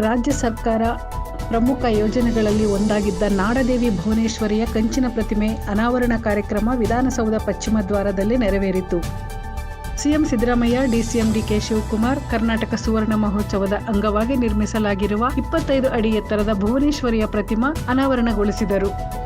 ರಾಜ್ಯ ಸರ್ಕಾರ ಪ್ರಮುಖ ಯೋಜನೆಗಳಲ್ಲಿ ಒಂದಾಗಿದ್ದ ನಾಡದೇವಿ ಭುವನೇಶ್ವರಿಯ ಕಂಚಿನ ಪ್ರತಿಮೆ ಅನಾವರಣ ಕಾರ್ಯಕ್ರಮ ವಿಧಾನಸೌಧ ಪಶ್ಚಿಮ ದ್ವಾರದಲ್ಲಿ ನೆರವೇರಿತು. CM Siddaramaiah, DCM D K Shivakumar, Karnataka ಸುವರ್ಣ ಮಹೋತ್ಸವದ ಅಂಗವಾಗಿ ನಿರ್ಮಿಸಲಾಗಿರುವ ಇಪ್ಪತ್ತೈದು ಅಡಿ ಎತ್ತರದ ಭುವನೇಶ್ವರಿಯ ಪ್ರತಿಮಾ ಅನಾವರಣಗೊಳಿಸಿದರು.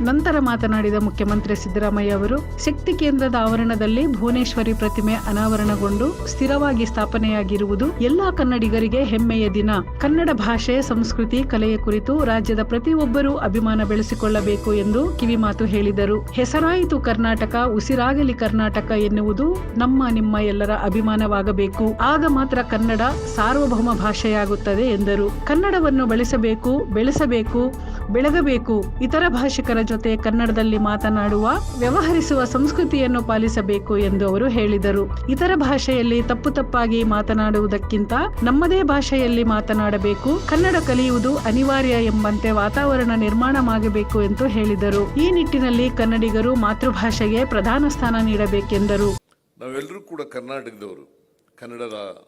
ನಂತರ ಮಾತನಾಡಿದ ಮುಖ್ಯಮಂತ್ರಿ ಸಿದ್ದರಾಮಯ್ಯ ಅವರು, ಶಕ್ತಿ ಕೇಂದ್ರದ ಆವರಣದಲ್ಲಿ ಭುವನೇಶ್ವರಿ ಪ್ರತಿಮೆ ಅನಾವರಣಗೊಂಡು ಸ್ಥಿರವಾಗಿ ಸ್ಥಾಪನೆಯಾಗಿರುವುದು ಎಲ್ಲಾ ಕನ್ನಡಿಗರಿಗೆ ಹೆಮ್ಮೆಯ ದಿನ. ಕನ್ನಡ ಭಾಷೆ, ಸಂಸ್ಕೃತಿ, ಕಲೆಯ ಕುರಿತು ರಾಜ್ಯದ ಪ್ರತಿಯೊಬ್ಬರೂ ಅಭಿಮಾನ ಬೆಳೆಸಿಕೊಳ್ಳಬೇಕು ಎಂದು ಕಿವಿಮಾತು ಹೇಳಿದರು. ಹೆಸರಾಯಿತು ಕರ್ನಾಟಕ, ಉಸಿರಾಗಲಿ ಕರ್ನಾಟಕ ಎನ್ನುವುದು ನಮ್ಮ ನಿಮ್ಮ ಎಲ್ಲರ ಅಭಿಮಾನವಾಗಬೇಕು. ಆಗ ಮಾತ್ರ ಕನ್ನಡ ಸಾರ್ವಭೌಮ ಭಾಷೆಯಾಗುತ್ತದೆ ಎಂದರು. ಕನ್ನಡವನ್ನು ಬಳಸಬೇಕು, ಬೆಳೆಸಬೇಕು ಬೆಳಗಬೇಕು. ಇತರ ಭಾಷಿಕರ ಜೊತೆ ಕನ್ನಡದಲ್ಲಿ ಮಾತನಾಡುವ, ವ್ಯವಹರಿಸುವ ಸಂಸ್ಕೃತಿಯನ್ನು ಪಾಲಿಸಬೇಕು ಎಂದು ಅವರು ಹೇಳಿದರು. ಇತರ ಭಾಷೆಯಲ್ಲಿ ತಪ್ಪು ತಪ್ಪಾಗಿ ಮಾತನಾಡುವುದಕ್ಕಿಂತ ನಮ್ಮದೇ ಭಾಷೆಯಲ್ಲಿ ಮಾತನಾಡಬೇಕು. ಕನ್ನಡ ಕಲಿಯುವುದು ಅನಿವಾರ್ಯ ಎಂಬಂತೆ ವಾತಾವರಣ ನಿರ್ಮಾಣವಾಗಬೇಕು ಎಂದು ಹೇಳಿದರು. ಈ ನಿಟ್ಟಿನಲ್ಲಿ ಕನ್ನಡಿಗರು ಮಾತೃಭಾಷೆಗೆ ಪ್ರಧಾನ ಸ್ಥಾನ ನೀಡಬೇಕೆಂದರು. ನಾವೆಲ್ಲರೂ ಕೂಡ ಕರ್ನಾಟಕದವರು. ಕನ್ನಡದ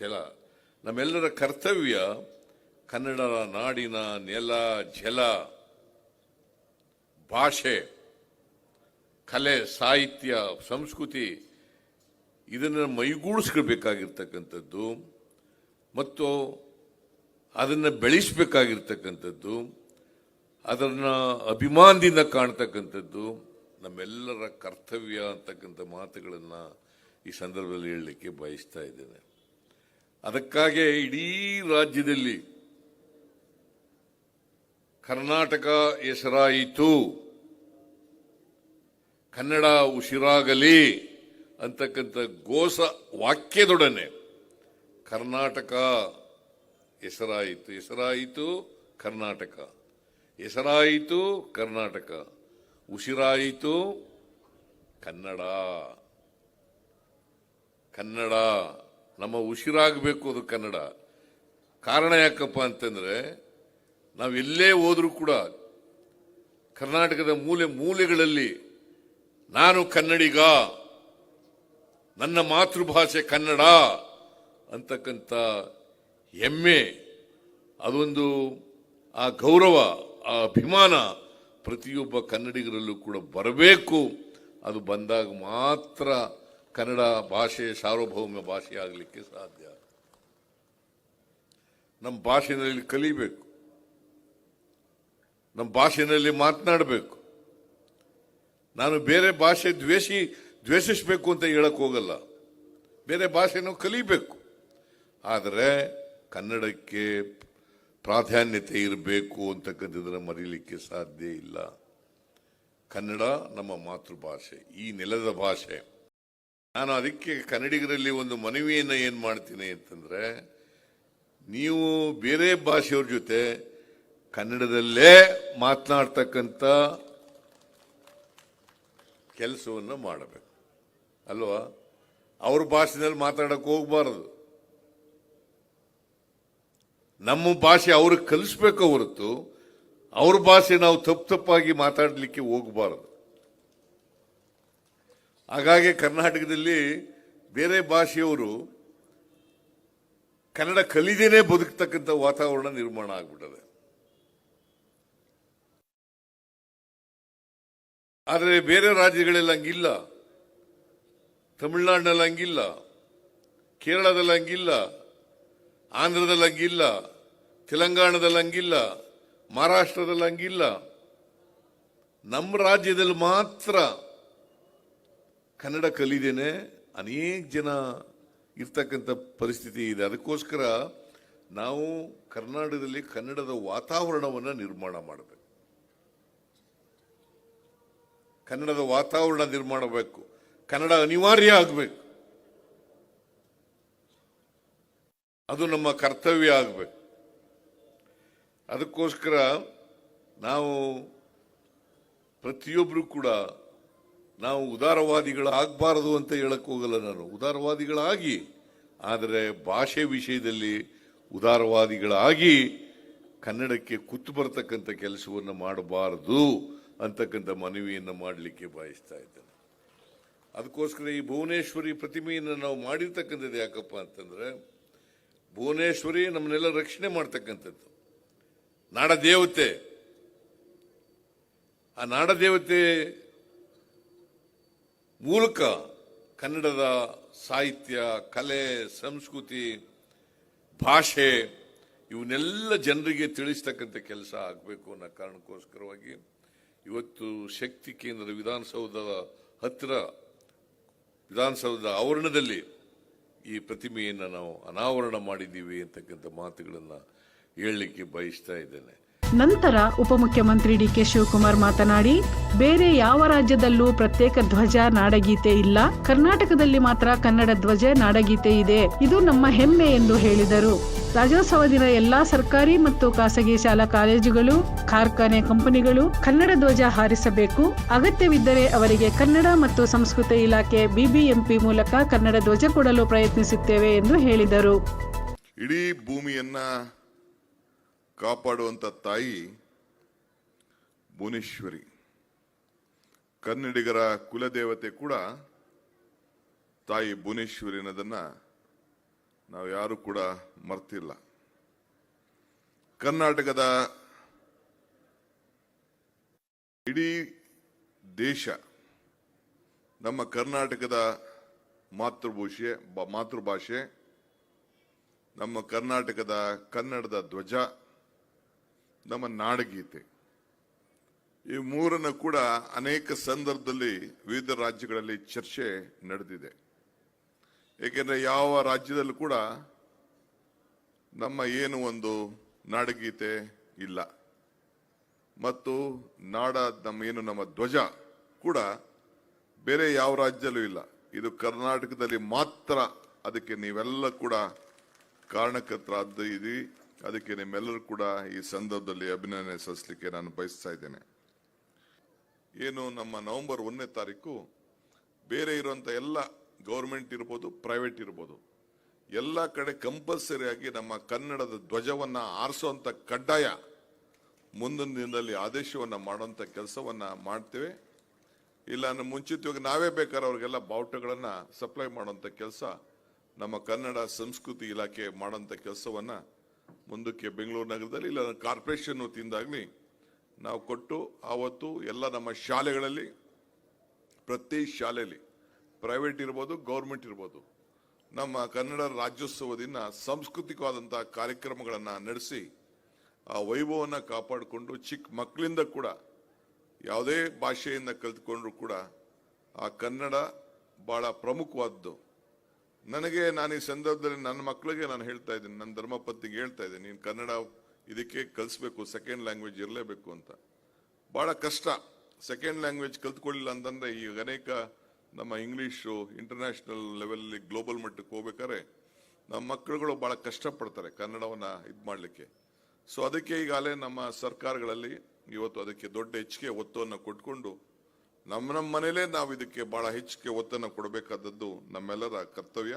ಜಲ. ನಮ್ಮೆಲ್ಲರ ಕರ್ತವ್ಯ ಕನ್ನಡದ ನಾಡಿನ ನೆಲ, ಜಲ, ಭಾಷೆ, ಕಲೆ, ಸಾಹಿತ್ಯ, ಸಂಸ್ಕೃತಿ, ಇದನ್ನು ಮೈಗೂಡಿಸ್ಕೊಳ್ಬೇಕಾಗಿರ್ತಕ್ಕಂಥದ್ದು ಮತ್ತು ಅದನ್ನು ಬೆಳೆಸಬೇಕಾಗಿರ್ತಕ್ಕಂಥದ್ದು, ಅದನ್ನು ಅಭಿಮಾನದಿಂದ ಕಾಣ್ತಕ್ಕಂಥದ್ದು, ನಮ್ಮೆಲ್ಲರ ಕರ್ತವ್ಯ ಅಂತಕ್ಕಂಥ ಮಾತುಗಳನ್ನು ಈ ಸಂದರ್ಭದಲ್ಲಿ ಹೇಳಲಿಕ್ಕೆ ಬಯಸ್ತಾ ಇದ್ದೇನೆ. ಅದಕ್ಕಾಗೇ ಇಡೀ ರಾಜ್ಯದಲ್ಲಿ ಕರ್ನಾಟಕ ಹೆಸರಾಯಿತು. ಕನ್ನಡ ಉಸಿರಾಗಲಿ ಅಂತಕ್ಕಂಥ ಗೋಸ ವಾಕ್ಯದೊಡನೆ ಕರ್ನಾಟಕ ಹೆಸರಾಯಿತು. ಹೆಸರಾಯಿತು ಕರ್ನಾಟಕ. ಹೆಸರಾಯಿತು ಕರ್ನಾಟಕ. ಉಸಿರಾಯಿತು ಕನ್ನಡ. ಕನ್ನಡ. ನಮ್ಮ ಉಸಿರಾಗಬೇಕು ಅದು ಕನ್ನಡ. ಕಾರಣ ಯಾಕಪ್ಪ ಅಂತಂದ್ರೆ ನಾವೆಲ್ಲೇ ಹೋದರೂ ಕೂಡ ಕರ್ನಾಟಕದ ಮೂಲೆ ಮೂಲೆಗಳಲ್ಲಿ ನಾನು ಕನ್ನಡಿಗ, ನನ್ನ ಮಾತೃಭಾಷೆ ಕನ್ನಡ ಅಂತಕ್ಕಂಥ ಹೆಮ್ಮೆ, ಅದೊಂದು ಆ ಗೌರವ, ಆ ಅಭಿಮಾನ ಪ್ರತಿಯೊಬ್ಬ ಕನ್ನಡಿಗರಲ್ಲೂ ಕೂಡ ಬರಬೇಕು. ಅದು ಬಂದಾಗ ಮಾತ್ರ ಕನ್ನಡ ಭಾಷೆ ಸಾರ್ವಭೌಮ ಭಾಷೆ ಆಗಲಿಕ್ಕೆ ಸಾಧ್ಯ. ನಮ್ಮ ಭಾಷೆನಲ್ಲಿ ಕಲಿಬೇಕು. ನಮ್ಮ ಭಾಷೆಯಲ್ಲಿ ಮಾತನಾಡಬೇಕು. ನಾನು ಬೇರೆ ಭಾಷೆ ದ್ವೇಷಿ, ದ್ವೇಷಿಸಬೇಕು ಅಂತ ಹೇಳಕ್ ಹೋಗಲ್ಲ. ಬೇರೆ ಭಾಷೆನೂ ಕಲಿಬೇಕು. ಆದರೆ ಕನ್ನಡಕ್ಕೆ ಪ್ರಾಧಾನ್ಯತೆ ಇರಬೇಕು ಅಂತಕ್ಕಂಥದ್ದನ್ನು ಮರೀಲಿಕ್ಕೆ ಸಾಧ್ಯ ಇಲ್ಲ. ಕನ್ನಡ ನಮ್ಮ ಮಾತೃಭಾಷೆ, ಈ ನೆಲದ ಭಾಷೆ. ನಾನು ಅದಕ್ಕೆ ಕನ್ನಡಿಗರಲ್ಲಿ ಒಂದು ಮನವಿಯನ್ನು ಏನು ಮಾಡ್ತೀನಿ ಅಂತಂದ್ರೆ, ನೀವು ಬೇರೆ ಭಾಷೆಯವ್ರ ಜೊತೆ ಕನ್ನಡದಲ್ಲೇ ಮಾತನಾಡ್ತಕ್ಕಂಥ ಕೆಲಸವನ್ನು ಮಾಡಬೇಕು. ಅಲ್ವಾ? ಅವ್ರ ಭಾಷೆನಲ್ಲಿ ಮಾತಾಡಕ್ಕೆ ಹೋಗಬಾರದು. ನಮ್ಮ ಭಾಷೆ ಅವ್ರಿಗೆ ಕಲಿಸ್ಬೇಕು ಹೊರತು ಅವ್ರ ಭಾಷೆ ನಾವು ತಪ್ಪು ತಪ್ಪಾಗಿ ಮಾತಾಡಲಿಕ್ಕೆ ಹೋಗಬಾರದು. ಹಾಗಾಗಿ ಕರ್ನಾಟಕದಲ್ಲಿ ಬೇರೆ ಭಾಷೆಯವರು ಕನ್ನಡ ಕಲಿದೇನೆ ಬದುಕ್ತಕ್ಕಂಥ ವಾತಾವರಣ ನಿರ್ಮಾಣ ಆಗ್ಬಿಟ್ಟದೆ. ಆದರೆ ಬೇರೆ ರಾಜ್ಯಗಳಲ್ಲಿ ಹಂಗಿಲ್ಲ. ತಮಿಳುನಾಡಿನಲ್ಲಿ ಹಂಗಿಲ್ಲ. ಕೇರಳದಲ್ಲಿ ಹಂಗಿಲ್ಲ. ಆಂಧ್ರದಲ್ಲಿ ಹಂಗಿಲ್ಲ. ತೆಲಂಗಾಣದಲ್ಲಿ ಹಂಗಿಲ್ಲ. ಮಹಾರಾಷ್ಟ್ರದಲ್ಲಿ ಹಂಗಿಲ್ಲ. ನಮ್ಮ ರಾಜ್ಯದಲ್ಲಿ ಮಾತ್ರ ಕನ್ನಡ ಕಲಿದೇನೆ ಅನೇಕ ಜನ ಇರ್ತಕ್ಕಂಥ ಪರಿಸ್ಥಿತಿ ಇದೆ. ಅದಕ್ಕೋಸ್ಕರ ನಾವು ಕರ್ನಾಟಕದಲ್ಲಿ ಕನ್ನಡದ ವಾತಾವರಣವನ್ನು ನಿರ್ಮಾಣ ಮಾಡಬೇಕು. ಕನ್ನಡದ ವಾತಾವರಣ ನಿರ್ಮಾಣಬೇಕು ಕನ್ನಡ ಅನಿವಾರ್ಯ ಆಗಬೇಕು. ಅದು ನಮ್ಮ ಕರ್ತವ್ಯ ಆಗಬೇಕು. ಅದಕ್ಕೋಸ್ಕರ ನಾವು ಪ್ರತಿಯೊಬ್ಬರು ಕೂಡ ನಾವು ಉದಾರವಾದಿಗಳಾಗಬಾರದು ಅಂತ ಹೇಳಕ್ಕೆ ಹೋಗಲ್ಲ ನಾನು. ಉದಾರವಾದಿಗಳಾಗಿ, ಆದರೆ ಭಾಷೆ ವಿಷಯದಲ್ಲಿ ಉದಾರವಾದಿಗಳಾಗಿ ಕನ್ನಡಕ್ಕೆ ಕುತ್ತು ಬರ್ತಕ್ಕಂಥ ಕೆಲಸವನ್ನು ಮಾಡಬಾರದು. ಅಂತಕ್ಕಂಥ ಮನವಿಯನ್ನು ಮಾಡಲಿಕ್ಕೆ ಬಯಸ್ತಾ ಇದ್ದೇನೆ. ಅದಕ್ಕೋಸ್ಕರ ಈ ಭುವನೇಶ್ವರಿ ಪ್ರತಿಮೆಯನ್ನು ನಾವು ಮಾಡಿರ್ತಕ್ಕಂಥದ್ದು ಯಾಕಪ್ಪ ಅಂತಂದ್ರೆ, ಭುವನೇಶ್ವರಿ ನಮ್ಮನ್ನೆಲ್ಲ ರಕ್ಷಣೆ ಮಾಡ್ತಕ್ಕಂಥದ್ದು. ನಾಡ ದೇವತೆ ಆ ನಾಡ ದೇವತೆ ಮೂಲಕ ಕನ್ನಡದ ಸಾಹಿತ್ಯ, ಕಲೆ, ಸಂಸ್ಕೃತಿ, ಭಾಷೆ, ಇವನ್ನೆಲ್ಲ ಜನರಿಗೆ ತಿಳಿಸ್ತಕ್ಕಂಥ ಕೆಲಸ ಆಗಬೇಕು ಅನ್ನೋ ಕಾರಣಕ್ಕೋಸ್ಕರವಾಗಿ ಇವತ್ತು ಶಕ್ತಿ ಕೇಂದ್ರದ ವಿಧಾನಸೌಧದ ಹತ್ತಿರ ವಿಧಾನಸೌಧದ ಆವರಣದಲ್ಲಿ ಈ ಪ್ರತಿಮೆಯನ್ನು ನಾವು ಅನಾವರಣ ಮಾಡಿದ್ದೀವಿ ಅಂತಕ್ಕಂಥ ಮಾತುಗಳನ್ನು ಹೇಳಲಿಕ್ಕೆ ಬಯಸ್ತಾ ಇದ್ದೇನೆ. ನಂತರ ಉಪಮುಖ್ಯಮಂತ್ರಿ ಡಿಕೆ ಶಿವಕುಮಾರ್ ಮಾತನಾಡಿ, ಬೇರೆ ಯಾವ ರಾಜ್ಯದಲ್ಲೂ ಪ್ರತ್ಯೇಕ ಧ್ವಜ ನಾಡಗೀತೆ ಇಲ್ಲ. ಕರ್ನಾಟಕದಲ್ಲಿ ಮಾತ್ರ ಕನ್ನಡ ಧ್ವಜ ನಾಡಗೀತೆ ಇದೆ. ಇದು ನಮ್ಮ ಹೆಮ್ಮೆ ಎಂದು ಹೇಳಿದರು. ರಾಜ್ಯೋತ್ಸವ ದಿನ ಎಲ್ಲಾ ಸರ್ಕಾರಿ ಮತ್ತು ಖಾಸಗಿ ಶಾಲಾ ಕಾಲೇಜುಗಳು, ಕಾರ್ಖಾನೆ ಕಂಪನಿಗಳು ಕನ್ನಡ ಧ್ವಜ ಹಾರಿಸಬೇಕು. ಅಗತ್ಯವಿದ್ದರೆ ಅವರಿಗೆ ಕನ್ನಡ ಮತ್ತು ಸಂಸ್ಕೃತಿ ಇಲಾಖೆ ಬಿಬಿಎಂಪಿ ಮೂಲಕ ಕನ್ನಡ ಧ್ವಜ ಕೊಡಲು ಪ್ರಯತ್ನಿಸುತ್ತೇವೆ ಎಂದು ಹೇಳಿದರು. ಇಡೀ ಭೂಮಿಯನ್ನ ಕಾಪಾಡುವಂತ ತಾಯಿ ಭುವನೇಶ್ವರಿ. ಕನ್ನಡಿಗರ ಕುಲದೇವತೆ ಕೂಡ ತಾಯಿ ಭುವನೇಶ್ವರಿ ಅನ್ನೋದನ್ನ ನಾವು ಯಾರು ಕೂಡ ಮರ್ತಿಲ್ಲ. ಕರ್ನಾಟಕದ ಇಡೀ ದೇಶ ನಮ್ಮ ಕರ್ನಾಟಕದ ಮಾತೃಭೂಷೆ ಮಾತೃಭಾಷೆ, ನಮ್ಮ ಕರ್ನಾಟಕದ ಕನ್ನಡದ ಧ್ವಜ, ನಮ್ಮ ನಾಡಗೀತೆ. ಈ ಮೂರನ್ನು ಕೂಡ ಅನೇಕ ಸಂದರ್ಭದಲ್ಲಿ ವಿವಿಧ ರಾಜ್ಯಗಳಲ್ಲಿ ಚರ್ಚೆ ನಡೆದಿದೆ. ಏಕೆಂದ್ರೆ ಯಾವ ರಾಜ್ಯದಲ್ಲೂ ಕೂಡ ನಮ್ಮ ಏನು ಒಂದು ನಾಡಗೀತೆ ಇಲ್ಲ. ಮತ್ತು ನಾಡ ನಮ್ಮ ಏನು ನಮ್ಮ ಧ್ವಜ ಕೂಡ ಬೇರೆ ಯಾವ ರಾಜ್ಯದಲ್ಲೂ ಇಲ್ಲ. ಇದು ಕರ್ನಾಟಕದಲ್ಲಿ ಮಾತ್ರ ಅದಕ್ಕೆ ನೀವೆಲ್ಲ ಕೂಡ ಕಾರಣಕರ್ತರ ಇದಿ ಅದಕ್ಕೆ ನಿಮ್ಮೆಲ್ಲರೂ ಕೂಡ ಈ ಸಂದರ್ಭದಲ್ಲಿ ಅಭಿನಂದನೆ ಸಲ್ಲಿಸಲಿಕ್ಕೆ ನಾನು ಬಯಸ್ತಾ ಇದ್ದೇನೆ. ಏನು ನಮ್ಮ ನವೆಂಬರ್ ಒಂದನೇ ತಾರೀಕು ಬೇರೆ ಇರುವಂಥ ಎಲ್ಲ ಗೌರ್ಮೆಂಟ್ ಇರ್ಬೋದು, ಪ್ರೈವೇಟ್ ಇರ್ಬೋದು. ಎಲ್ಲ ಕಡೆ ಕಂಪಲ್ಸರಿಯಾಗಿ ನಮ್ಮ ಕನ್ನಡದ ಧ್ವಜವನ್ನು ಆರಿಸುವಂಥ ಕಡ್ಡಾಯ ಮುಂದಿನ ದಿನದಲ್ಲಿ ಆದೇಶವನ್ನು ಮಾಡುವಂಥ ಕೆಲಸವನ್ನು ಮಾಡ್ತೇವೆ. ಇಲ್ಲ ಅಂದ್ರೆ ಮುಂಚಿತವಾಗಿ ನಾವೇ ಬೇಕಾದ್ರೆ ಅವ್ರಿಗೆಲ್ಲ ಬಾವುಟಗಳನ್ನು ಸಪ್ಲೈ ಮಾಡುವಂಥ ಕೆಲಸ ನಮ್ಮ ಕನ್ನಡ ಸಂಸ್ಕೃತಿ ಇಲಾಖೆ ಮಾಡುವಂತ ಕೆಲಸವನ್ನು ಮುಂದಕ್ಕೆ ಬೆಂಗಳೂರು ನಗರದಲ್ಲಿ ಇಲ್ಲ ಕಾರ್ಪೊರೇಷನ್ ವತಿಯಿಂದಾಗಲಿ ನಾವು ಕೊಟ್ಟು, ಆವತ್ತು ಎಲ್ಲ ನಮ್ಮ ಶಾಲೆಗಳಲ್ಲಿ, ಪ್ರತಿ ಶಾಲೆಯಲ್ಲಿ ಪ್ರೈವೇಟ್ ಇರ್ಬೋದು, ಗೌರ್ಮೆಂಟ್ ಇರ್ಬೋದು. ನಮ್ಮ ಕನ್ನಡ ರಾಜ್ಯೋತ್ಸವ ದಿನ ಸಾಂಸ್ಕೃತಿಕವಾದಂತಹ ಕಾರ್ಯಕ್ರಮಗಳನ್ನು ನಡೆಸಿ, ಆ ವೈಭವವನ್ನು ಕಾಪಾಡಿಕೊಂಡು ಚಿಕ್ಕ ಮಕ್ಕಳಿಂದ ಕೂಡ, ಯಾವುದೇ ಭಾಷೆಯಿಂದ ಕಲಿತ್ಕೊಂಡ್ರು ಕೂಡ, ಆ ಕನ್ನಡ ಬಹಳ ಪ್ರಮುಖವಾದ್ದು. ನನಗೆ ನಾನು ಈ ಸಂದರ್ಭದಲ್ಲಿ ನನ್ನ ಮಕ್ಕಳಿಗೆ ನಾನು ಹೇಳ್ತಾ ಇದ್ದೀನಿ, ನನ್ನ ಧರ್ಮಪತ್ನಿಗೆ ಹೇಳ್ತಾ ಇದ್ದೀನಿ, ನೀನು ಕನ್ನಡ ಇದಕ್ಕೆ ಕಲಿಸ್ಬೇಕು ಸೆಕೆಂಡ್ ಲ್ಯಾಂಗ್ವೇಜ್ ಇರಲೇಬೇಕು ಅಂತ. ಭಾಳ ಕಷ್ಟ ಸೆಕೆಂಡ್ ಲ್ಯಾಂಗ್ವೇಜ್ ಕಲ್ತ್ಕೊಳ್ಳಿಲ್ಲ ಅಂತಂದರೆ ಈಗ ಅನೇಕ ನಮ್ಮ ಇಂಗ್ಲೀಷು ಇಂಟರ್ನ್ಯಾಷನಲ್ ಲೆವೆಲಲ್ಲಿ ಗ್ಲೋಬಲ್ ಮಟ್ಟಕ್ಕೆ ಹೋಗ್ಬೇಕಾದ್ರೆ ನಮ್ಮ ಮಕ್ಕಳುಗಳು ಭಾಳ ಕಷ್ಟಪಡ್ತಾರೆ ಕನ್ನಡವನ್ನು ಇದು ಮಾಡಲಿಕ್ಕೆ. ಸೊ ಅದಕ್ಕೆ ಈಗಾಗಲೇ ನಮ್ಮ ಸರ್ಕಾರಗಳಲ್ಲಿ ಇವತ್ತು ಅದಕ್ಕೆ ದೊಡ್ಡ ಹೆಚ್ಚಿಗೆ ಒತ್ತನ್ನು ಕೊಟ್ಕೊಂಡು ನಮ್ಮ ನಮ್ಮ ಮನೇಲೇ ನಾವು ಇದಕ್ಕೆ ಭಾಳ ಹೆಚ್ಚಿಗೆ ಒತ್ತನ್ನು ಕೊಡಬೇಕಾದದ್ದು ನಮ್ಮೆಲ್ಲರ ಕರ್ತವ್ಯ.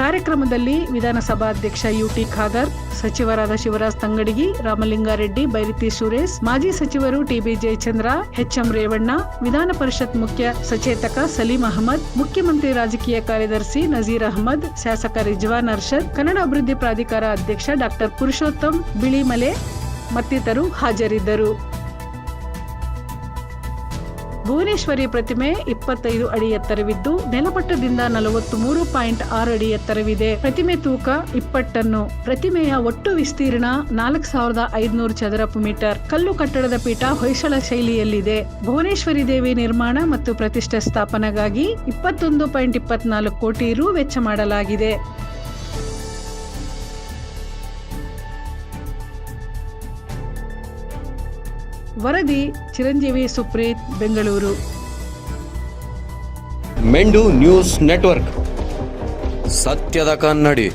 ಕಾರ್ಯಕ್ರಮದಲ್ಲಿ ವಿಧಾನಸಭಾಧ್ಯಕ್ಷ ಯುಟಿ ಖಾದರ್, ಸಚಿವರಾದ ಶಿವರಾಜ್ ತಂಗಡಗಿ, ರಾಮಲಿಂಗಾರೆಡ್ಡಿ, ಬೈರತಿ ಸುರೇಶ್, ಮಾಜಿ ಸಚಿವರು ಟಿಬಿ ಜಯಚಂದ್ರ ಎಚ್ಎಂ ರೇವಣ್ಣ, ವಿಧಾನ ಪರಿಷತ್ ಮುಖ್ಯ ಸಚೇತಕ ಸಲೀಂ ಅಹಮದ್, ಮುಖ್ಯಮಂತ್ರಿ ರಾಜಕೀಯ ಕಾರ್ಯದರ್ಶಿ ನಜೀರ್ ಅಹಮದ್, ಶಾಸಕ ರಿಜ್ವಾನ್ ಅರ್ಷದ್, ಕನ್ನಡ ಅಭಿವೃದ್ಧಿ ಪ್ರಾಧಿಕಾರ ಅಧ್ಯಕ್ಷ ಡಾಕ್ಟರ್ ಪುರುಷೋತ್ತಮ್ ಬಿಳಿಮಲೆ ಮತ್ತಿತರರು ಹಾಜರಿದ್ದರು. ಭುವನೇಶ್ವರಿ ಪ್ರತಿಮೆ ಇಪ್ಪತ್ತೈದು ಅಡಿ ಎತ್ತರವಿದ್ದು ನೆಲಮಟ್ಟದಿಂದ ನಲವತ್ತು ಮೂರು ಪಾಯಿಂಟ್ ಆರು ಅಡಿ ಎತ್ತರವಿದೆ. ಪ್ರತಿಮೆ ತೂಕ ಇಪ್ಪತ್ತನ್ನು. ಪ್ರತಿಮೆಯ ಒಟ್ಟು ವಿಸ್ತೀರ್ಣ ನಾಲ್ಕು ಸಾವಿರದ ಐದುನೂರು ಚದರ ಮೀಟರ್. ಕಲ್ಲು ಕಟ್ಟಡದ ಪೀಠ ಹೊಯ್ಸಳ ಶೈಲಿಯಲ್ಲಿದೆ. ಭುವನೇಶ್ವರಿ ದೇವಿ ನಿರ್ಮಾಣ ಮತ್ತು ಪ್ರತಿಷ್ಠೆ ಸ್ಥಾಪನೆಗಾಗಿ ಇಪ್ಪತ್ತೊಂದು ಪಾಯಿಂಟ್ ಇಪ್ಪತ್ನಾಲ್ಕು ಕೋಟಿ ರು ವೆಚ್ಚ ಮಾಡಲಾಗಿದೆ. ವರದಿ ಚಿರಂಜೀವಿ ಸುಪ್ರೀತ್ ಬೆಂಗಳೂರು. ಮೆಂಡು ನ್ಯೂಸ್ ನೆಟ್ವರ್ಕ್. ಸತ್ಯದ ಕನ್ನಡಿ.